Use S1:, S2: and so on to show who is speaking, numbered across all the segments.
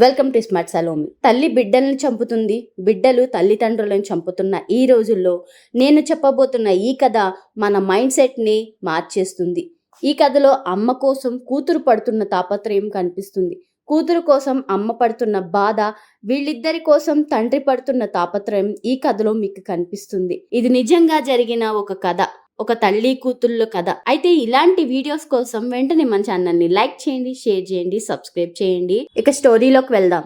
S1: Welcome to smart Salomi తల్లి బిడ్డల్ని చంపుతుంది. బిడ్డలు తల్లిదండ్రులను చంపుతున్న ఈ రోజుల్లో నేను చెప్పబోతున్న ఈ కథ మన మైండ్ సెట్ని మార్చేస్తుంది. ఈ కథలో అమ్మ కోసం కూతురు పడుతున్న తాపత్రయం కనిపిస్తుంది. కూతురు కోసం అమ్మ పడుతున్న బాధ వీళ్ళిద్దరి కోసం తండ్రి పడుతున్న తాపత్రయం ఈ కథలో మీకు కనిపిస్తుంది. ఇది నిజంగా జరిగిన ఒక కథ. ఒక తల్లి కూతుళ్ళ కథ. అయితే ఇలాంటి వీడియోస్ కోసం వెంటనే మన ఛానల్ని లైక్ చేయండి షేర్ చేయండి సబ్స్క్రైబ్ చేయండి. ఇక స్టోరీలోకి వెళ్దాం.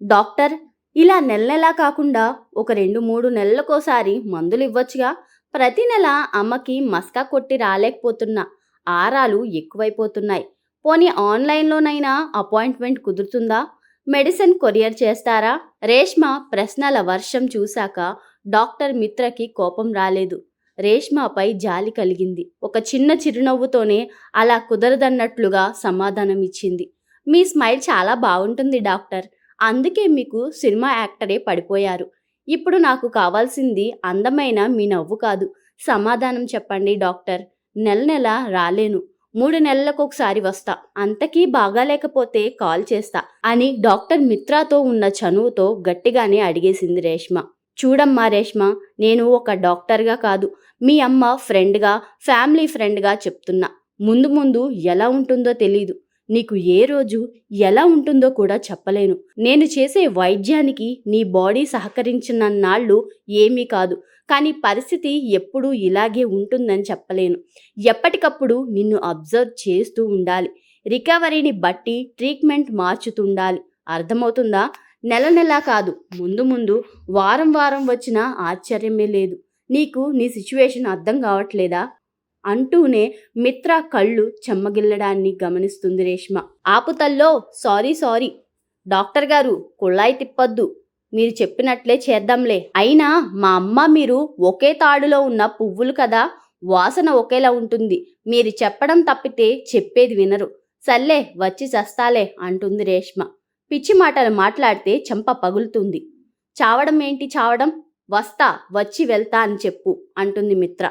S1: డాక్టర్ ఇలా నెల నెలా కాకుండా ఒక రెండు మూడు నెలలకోసారి మందులు ఇవ్వచ్చుగా. ప్రతి నెల అమ్మకి మస్కా కొట్టి రాలేకపోతున్నా. ఆరాలు ఎక్కువైపోతున్నాయి. పోనీ ఆన్లైన్లోనైనా అపాయింట్మెంట్ కుదురుతుందా? మెడిసిన్ కొరియర్ చేస్తారా? రేష్మ ప్రశ్నల వర్షం చూశాక డాక్టర్ మిత్రకి కోపం రాలేదు. రేష్మాపై జాలి కలిగింది. ఒక చిన్న చిరునవ్వుతోనే అలా కుదరదన్నట్లుగా సమాధానం ఇచ్చింది మీ స్మైల్ చాలా బాగుంటుంది డాక్టర్. అందుకే మీకు సినిమా యాక్టరే పడిపోయారు. ఇప్పుడు నాకు కావాల్సింది అందమైన మీ నవ్వు కాదు. సమాధానం చెప్పండి డాక్టర్. నెల నెల రాలేను. మూడు నెలలకు ఒకసారి వస్తా. అంతకీ బాగాలేకపోతే కాల్ చేస్తా అని డాక్టర్ మిత్రాతో ఉన్న చనువుతో గట్టిగానే అడిగేసింది రేష్మ. చూడమ్మా రేష్మ నేను ఒక డాక్టర్గా కాదు. మీ అమ్మ ఫ్రెండ్గా ఫ్యామిలీ ఫ్రెండ్గా చెప్తున్నా. ముందు ముందు ఎలా ఉంటుందో తెలీదు. నీకు ఏ రోజు ఎలా ఉంటుందో కూడా చెప్పలేను. నేను చేసే వైద్యానికి నీ బాడీ సహకరించిన నాళ్ళు ఏమీ కాదు. కానీ పరిస్థితి ఎప్పుడూ ఇలాగే ఉంటుందని చెప్పలేను. ఎప్పటికప్పుడు నిన్ను అబ్జర్వ్ చేస్తూ ఉండాలి. రికవరీని బట్టి ట్రీట్మెంట్ మార్చుతుండాలి. అర్థమవుతుందా? నెల నెల కాదు. ముందు ముందు వారం వారం వచ్చినా ఆశ్చర్యమే లేదు. నీకు నీ సిచ్యువేషన్ అర్థం కావట్లేదా? అంటూనే మిత్ర కళ్ళు చెమ్మగిల్లడాన్ని గమనిస్తుంది రేష్మ. ఆపుతల్లో సారీ సారీ. డాక్టర్ గారు కుళ్ళాయి తిప్పొద్దు. మీరు చెప్పినట్లే చేద్దాంలే. అయినా మా అమ్మ మీరు ఒకే తాడులో ఉన్న పువ్వులు కదా? వాసన ఒకేలా ఉంటుంది. మీరు చెప్పడం తప్పితే చెప్పేది వినరు. సర్లే వచ్చి చస్తాలే అంటుంది రేష్మ. పిచ్చి మాటలు మాట్లాడితే చెంప పగులుతుంది. చావడం ఏంటి చావడం? వస్తా వచ్చి వెళ్తా అని చెప్పు అంటుంది మిత్ర.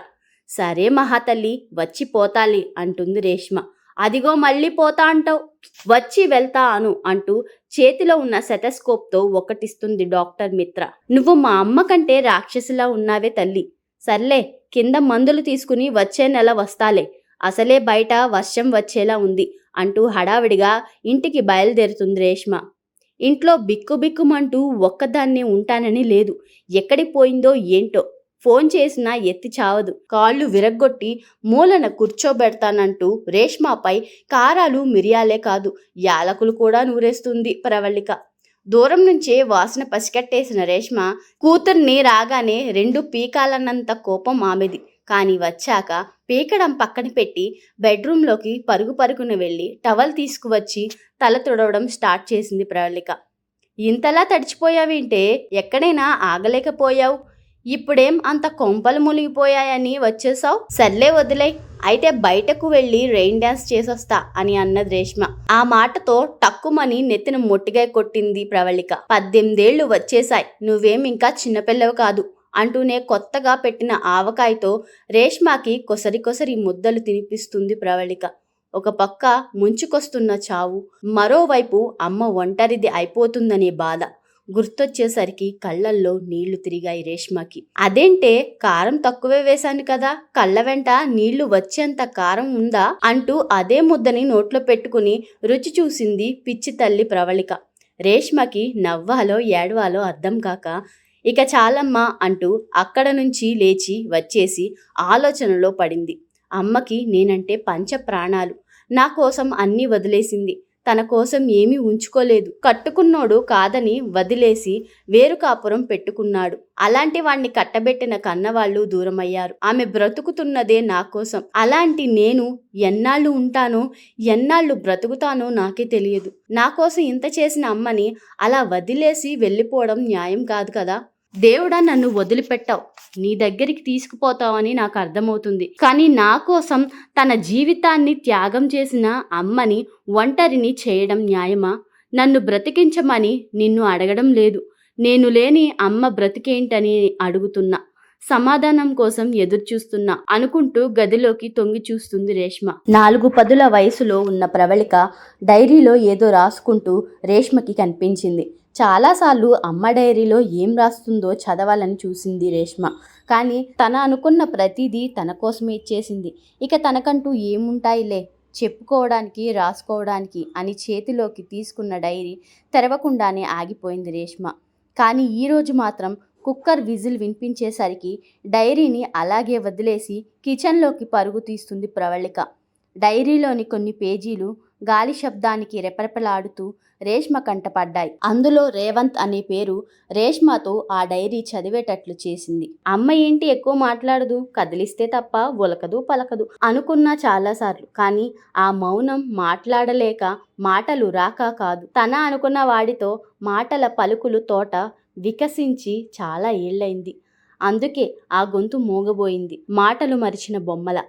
S1: సరే మహాతల్లి వచ్చి పోతాలి అంటుంది రేష్మ. అదిగో మళ్ళీ పోతా అంటావు? వచ్చి వెళ్తా అను అంటూ చేతిలో ఉన్న సెటస్కోప్తో ఒకటిస్తుంది డాక్టర్ మిత్ర. నువ్వు మా అమ్మ కంటే రాక్షసిలా ఉన్నావే తల్లి. సర్లే కింద మందులు తీసుకుని వచ్చే నెల వస్తాలే. అసలే బయట వర్షం వచ్చేలా ఉంది అంటూ హడావిడిగా ఇంటికి బయలుదేరుతుంది రేష్మ. ఇంట్లో బిక్కుబిక్కుమంటూ ఒక్కదాన్నే ఉంటానని లేదు. ఎక్కడి పోయిందో ఏంటో. ఫోన్ చేసినా ఎత్తి చావదు. కాళ్ళు విరగ్గొట్టి మూలన కూర్చోబెడతానంటూ రేష్మాపై కారాలు మిరియాలే కాదు యాలకులు కూడా నూరేస్తుంది ప్రవళిక. దూరం నుంచే వాసన పసికట్టేసిన రేష్మ కూతుర్ని రాగానే రెండు పీకాలన్నంత కోపం ఆమెది. కానీ వచ్చాక పీకడం పక్కన పెట్టి బెడ్రూమ్లోకి పరుగు పరుగున వెళ్ళి టవల్ తీసుకువచ్చి తల తుడవడం స్టార్ట్ చేసింది ప్రవళిక ఇంతలా తడిచిపోయావేంటే? ఎక్కడైనా ఆగలేకపోయావు. ఇప్పుడేం అంత కొంపలు మునిగిపోయాయని వచ్చేసావు? సర్లే వదిలే. అయితే బయటకు వెళ్ళి రెయిన్ డ్యాన్స్ చేసొస్తా అని అన్నది రేష్మ. ఆ మాటతో టక్కుమని నెత్తిన మొట్టిగా కొట్టింది ప్రవళిక పద్దెనిమిదేళ్ళు వచ్చేసాయి నువ్వేం ఇంకా చిన్నపిల్లవు కాదు. అంటూనే కొత్తగా పెట్టిన ఆవకాయతో రేష్మాకి కొసరి కొసరి ముద్దలు తినిపిస్తుంది ప్రవళిక. ఒక పక్క ముంచుకొస్తున్న చావు మరోవైపు అమ్మ ఒంటరిది అయిపోతుందనే బాధ గుర్తొచ్చేసరికి కళ్ళల్లో నీళ్ళు తిరిగాయి రేష్మకి. అదేంటే కారం తక్కువే వేశాను కదా కళ్ళ వెంట నీళ్ళు వచ్చేంత కారం ఉందా? అంటూ అదే ముద్దని నోట్లో పెట్టుకుని రుచి చూసింది పిచ్చి తల్లి ప్రవళిక. రేష్మకి నవ్వాలో ఏడవాలో అర్థం కాక ఇక చాలమ్మా అంటూ అక్కడ నుంచి లేచి వచ్చేసి ఆలోచనలో పడింది. అమ్మకి నేనంటే పంచ ప్రాణాలు నా కోసం అన్నీ వదిలేసింది. తన కోసం ఏమీ ఉంచుకోలేదు. కట్టుకున్నోడు కాదని వదిలేసి వేరు కాపురం పెట్టుకున్నాడు. అలాంటి వాణ్ణి కట్టబెట్టిన కన్నవాళ్ళు దూరమయ్యారు. ఆమె బ్రతుకుతున్నదే నా కోసం. అలాంటి నేను ఎన్నాళ్ళు ఉంటానో ఎన్నాళ్ళు బ్రతుకుతానో నాకే తెలియదు. నా కోసం ఇంత చేసిన అమ్మని అలా వదిలేసి వెళ్ళిపోవడం న్యాయం కాదు కదా. దేవుడా నన్ను వదిలిపెట్టావు. నీ దగ్గరికి తీసుకుపోతావని నాకు అర్థమవుతుంది. కానీ నా కోసం తన జీవితాన్ని త్యాగం చేసిన అమ్మని ఒంటరిని చేయడం న్యాయమా? నన్ను బ్రతికించమని నిన్ను అడగడం లేదు. నేను లేని అమ్మ బ్రతికేంటని అడుగుతున్నా. సమాధానం కోసం ఎదురుచూస్తున్నా అనుకుంటూ గదిలోకి తొంగి చూస్తుంది రేష్మ. నాలుగు పదుల వయసులో ఉన్న ప్రవళిక డైరీలో ఏదో రాసుకుంటూ రేష్మకి కనిపించింది. చాలాసార్లు అమ్మ డైరీలో ఏం రాస్తుందో చదవాలని చూసింది రేష్మ. కానీ తన అనుకున్న ప్రతిదీ తన కోసమే ఇచ్చేసింది. ఇక తనకంటూ ఏముంటాయిలే? చెప్పుకోవడానికి రాసుకోవడానికి అని చేతిలోకి తీసుకున్న డైరీ తెరవకుండానే ఆగిపోయింది రేష్మ. కానీ ఈరోజు మాత్రం కుక్కర్ విజిల్ వినిపించేసరికి డైరీని అలాగే వదిలేసి కిచెన్లోకి పరుగు తీస్తుంది ప్రవళిక. డైరీలోని కొన్ని పేజీలు గాలి శబ్దానికి రెపరెపలాడుతూ రేష్మ కంటపడ్డాయి. అందులో రేవంత్ అనే పేరు రేష్మతో ఆ డైరీ చదివేటట్లు చేసింది. అమ్మ ఏంటి ఎక్కువ మాట్లాడదు? కదిలిస్తే తప్ప ఉలకదు పలకదు అనుకున్నా చాలాసార్లు కానీ ఆ మౌనం మాట్లాడలేక మాటలు రాక కాదు. తన అనుకున్న వాడితో మాటల పలుకులు తోట వికసించి చాలా ఏళ్ళైంది అందుకే ఆ గొంతు మూగబోయింది. మాటలు మరిచిన బొమ్మల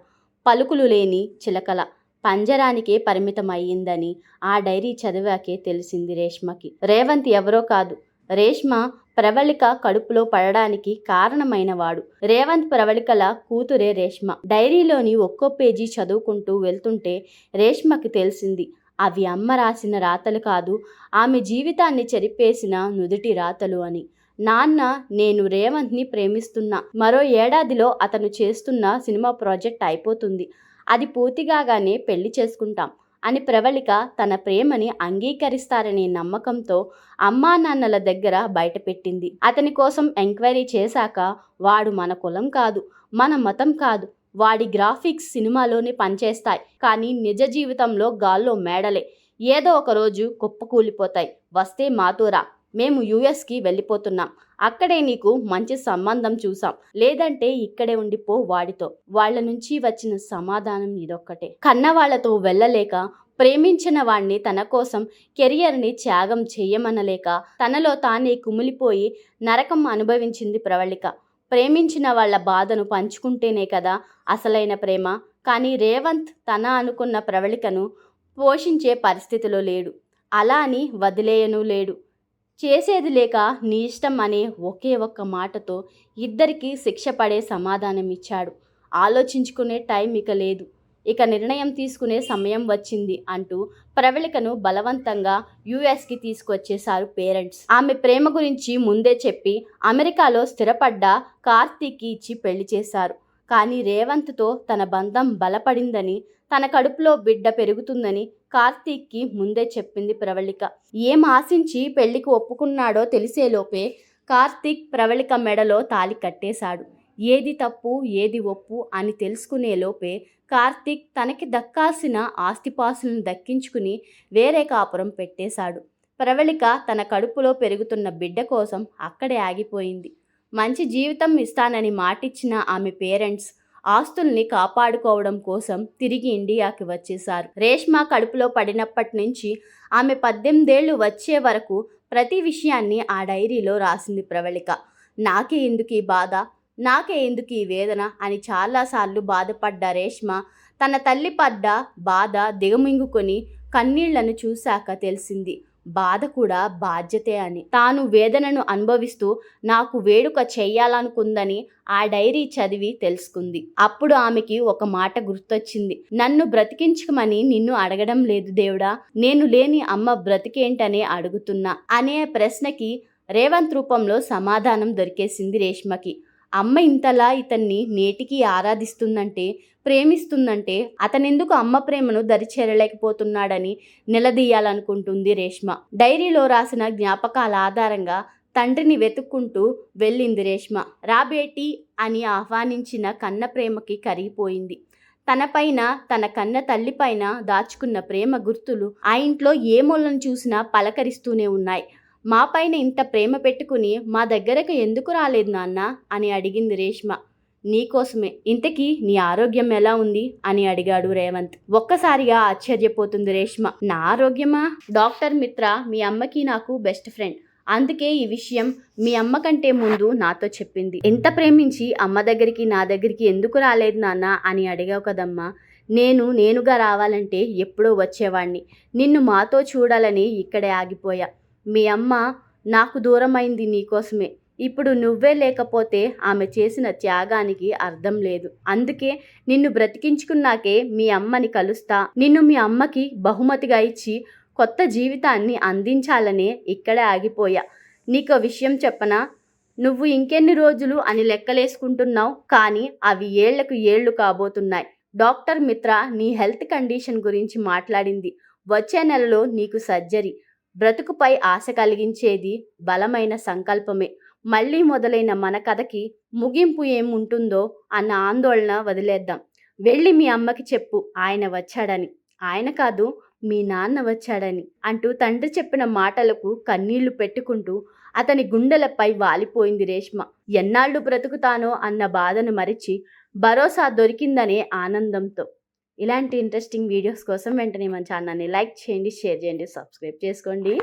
S1: పలుకులు లేని చిలకల. పంజరానికే పరిమితమయ్యిందని ఆ డైరీ చదివాకే తెలిసింది రేష్మకి. రేవంత్ ఎవరో కాదు. రేష్మ ప్రవళిక కడుపులో పడడానికి కారణమైనవాడు. రేవంత్ ప్రవళికల కూతురే రేష్మ. డైరీలోని ఒక్కో పేజీ చదువుకుంటూ వెళ్తుంటే రేష్మకి తెలిసింది అవి అమ్మ రాసిన రాతలు కాదు. ఆమె జీవితాన్ని చెరిపేసిన నుదుటి రాతలు అని. నాన్న నేను రేవంత్ని ప్రేమిస్తున్నా. మరో ఏడాదిలో అతను చేస్తున్న సినిమా ప్రాజెక్ట్ అయిపోతుంది. అది పూర్తిగానే పెళ్ళి చేసుకుంటాం అని ప్రవళిక తన ప్రేమని అంగీకరిస్తారనే నమ్మకంతో అమ్మా నాన్నల దగ్గర బయటపెట్టింది. అతని కోసం ఎంక్వైరీ చేశాక వాడు మన కులం కాదు మన మతం కాదు. వాడి గ్రాఫిక్స్ సినిమాలోనే పనిచేస్తాయి. కానీ నిజ జీవితంలో గాల్లో మేడలే. ఏదో ఒక రోజు కుప్పకూలిపోతాయి. వస్తే మాతోరా మేము యుఎస్కి వెళ్ళిపోతున్నాం. అక్కడే నీకు మంచి సంబంధం చూసాం లేదంటే ఇక్కడే ఉండిపో వాడితో. వాళ్ళ నుంచి వచ్చిన సమాధానం ఇదొక్కటే. కన్నవాళ్ళతో వెళ్ళలేక ప్రేమించిన వాణ్ణి తన కోసం కెరియర్ని త్యాగం చేయమనలేక తనలో తానే కుమిలిపోయి నరకం అనుభవించింది ప్రవళిక. ప్రేమించిన వాళ్ళ బాధను పంచుకుంటేనే కదా అసలైన ప్రేమ. కానీ రేవంత్ తన అనుకున్న ప్రవళికను పోషించే పరిస్థితిలో లేడు. అలా అని వదిలేయను లేడు. చేసేది లేక నీ ఇష్టం అనే ఒకే ఒక్క మాటతో ఇద్దరికీ శిక్ష పడే సమాధానం ఇచ్చాడు ఆలోచించుకునే టైం ఇక లేదు. ఇక నిర్ణయం తీసుకునే సమయం వచ్చింది అంటూ ప్రవళికను బలవంతంగా యుఎస్కి తీసుకొచ్చేశారు పేరెంట్స్. ఆమె ప్రేమ గురించి ముందే చెప్పి అమెరికాలో స్థిరపడ్డ కార్తీక్కి ఇచ్చి పెళ్ళి చేశారు. కానీ రేవంత్తో తన బంధం బలపడిందని తన కడుపులో బిడ్డ పెరుగుతుందని కార్తీక్కి ముందే చెప్పింది ప్రవళిక. ఏం ఆశించి పెళ్ళికి ఒప్పుకున్నాడో తెలిసేలోపే కార్తీక్ ప్రవళిక మెడలో తాలి కట్టేశాడు. ఏది తప్పు ఏది ఒప్పు అని తెలుసుకునేలోపే కార్తీక్ తనకి దక్కాల్సిన ఆస్తిపాసులను దక్కించుకుని వేరే కాపురం పెట్టేశాడు. ప్రవళిక తన కడుపులో పెరుగుతున్న బిడ్డ కోసం అక్కడే ఆగిపోయింది. మంచి జీవితం ఇస్తానని మాటిచ్చిన ఆమె పేరెంట్స్ ఆస్తుల్ని కాపాడుకోవడం కోసం తిరిగి ఇండియాకి వచ్చేశారు. రేష్మ కడుపులో పడినప్పటి నుంచి ఆమె పద్దెనిమిదేళ్ళు వచ్చే వరకు ప్రతి విషయాన్ని ఆ డైరీలో రాసింది ప్రవళిక. నాకే ఎందుకు ఈ బాధ? నాకే ఎందుకు ఈ వేదన? అని చాలాసార్లు బాధపడ్డ రేష్మ తన తల్లి పడ్డ బాధ దిగమింగుకొని కన్నీళ్ళను చూశాక తెలిసింది. బాధ కూడా బాధ్యతే అని. తాను వేదనను అనుభవిస్తూ నాకు వేడుక చేయాలనుకుందని ఆ డైరీ చదివి తెలుసుకుంది. అప్పుడు ఆమెకి ఒక మాట గుర్తొచ్చింది. నన్ను బ్రతికించమని నిన్ను అడగడం లేదు దేవుడా నేను లేని అమ్మ బ్రతికేంటనే అడుగుతున్నా. అనే ప్రశ్నకి రేవంత్ రూపంలో సమాధానం దొరికేసింది రేష్మకి. అమ్మ ఇంతలా ఇతన్ని నేటికి ఆరాధిస్తుందంటే ప్రేమిస్తుందంటే అతనెందుకు అమ్మ ప్రేమను దరిచేరలేకపోతున్నాడని నిలదీయాలనుకుంటుంది రేష్మ. డైరీలో రాసిన జ్ఞాపకాల ఆధారంగా తండ్రిని వెతుక్కుంటూ వెళ్ళింది రేష్మ. రాబేటి అని ఆహ్వానించిన కన్న ప్రేమకి కరిగిపోయింది. తనపైన తన కన్న తల్లిపైన దాచుకున్న ప్రేమ గుర్తులు ఆ ఇంట్లో ఏ మూలను చూసినా పలకరిస్తూనే ఉన్నాయి. మా పైన ఇంత ప్రేమ పెట్టుకుని మా దగ్గరకు ఎందుకు రాలేదు నాన్న? అని అడిగింది రేష్మ. నీకోసమే ఇంతకీ నీ ఆరోగ్యం ఎలా ఉంది? అని అడిగాడు రేవంత్. ఒక్కసారిగా ఆశ్చర్యపోతుంది రేష్మ. నా ఆరోగ్యమా? డాక్టర్ మిత్ర మీ అమ్మకి నాకు బెస్ట్ ఫ్రెండ్. అందుకే ఈ విషయం మీ అమ్మ కంటే ముందు నాతో చెప్పింది. ఎంత ప్రేమించి అమ్మ దగ్గరికి నా దగ్గరికి ఎందుకు రాలేదు నాన్న? అని అడిగావు కదమ్మా. నేను నేనుగా రావాలంటే ఎప్పుడో వచ్చేవాణ్ణి. నిన్ను మాతో చూడాలని ఇక్కడే ఆగిపోయా. మీ అమ్మ నాకు దూరమైంది నీకోసమే ఇప్పుడు నువ్వే లేకపోతే ఆమె చేసిన త్యాగానికి అర్థం లేదు. అందుకే నిన్ను బ్రతికించుకున్నాకే మీ అమ్మని కలుస్తా. నిన్ను మీ అమ్మకి బహుమతిగా ఇచ్చి కొత్త జీవితాన్ని అందించాలనే ఇక్కడే ఆగిపోయా. నీకు విషయం చెప్పనా? నువ్వు ఇంకెన్ని రోజులు అని లెక్కలేసుకుంటున్నావు కానీ అవి ఏళ్ళకు ఏళ్ళు కాబోతున్నాయి. డాక్టర్ మిత్ర నీ హెల్త్ కండిషన్ గురించి మాట్లాడింది. వచ్చే నెలలో నీకు సర్జరీ. బ్రతుకుపై ఆశ కలిగించేది బలమైన సంకల్పమే. మళ్ళీ మొదలైన మన కథకి ముగింపు ఏముంటుందో అన్న ఆందోళన వదిలేద్దాం. వెళ్ళి మీ అమ్మకి చెప్పు ఆయన వచ్చాడని. ఆయన కాదు మీ నాన్న వచ్చాడని అంటూ తండ్రి చెప్పిన మాటలకు కన్నీళ్ళు పెట్టుకుంటూ అతని గుండెలపై వాలిపోయింది రేష్మ. ఎన్నాళ్ళు బ్రతుకుతానో అన్న బాధను మరిచి భరోసా దొరికిందనే ఆనందంతో. ఇలాంటి ఇంట్రెస్టింగ్ వీడియోస్ కోసం వెంటనే మన ఛానల్ని లైక్ చేయండి షేర్ చేయండి సబ్స్క్రైబ్ చేసుకోండి.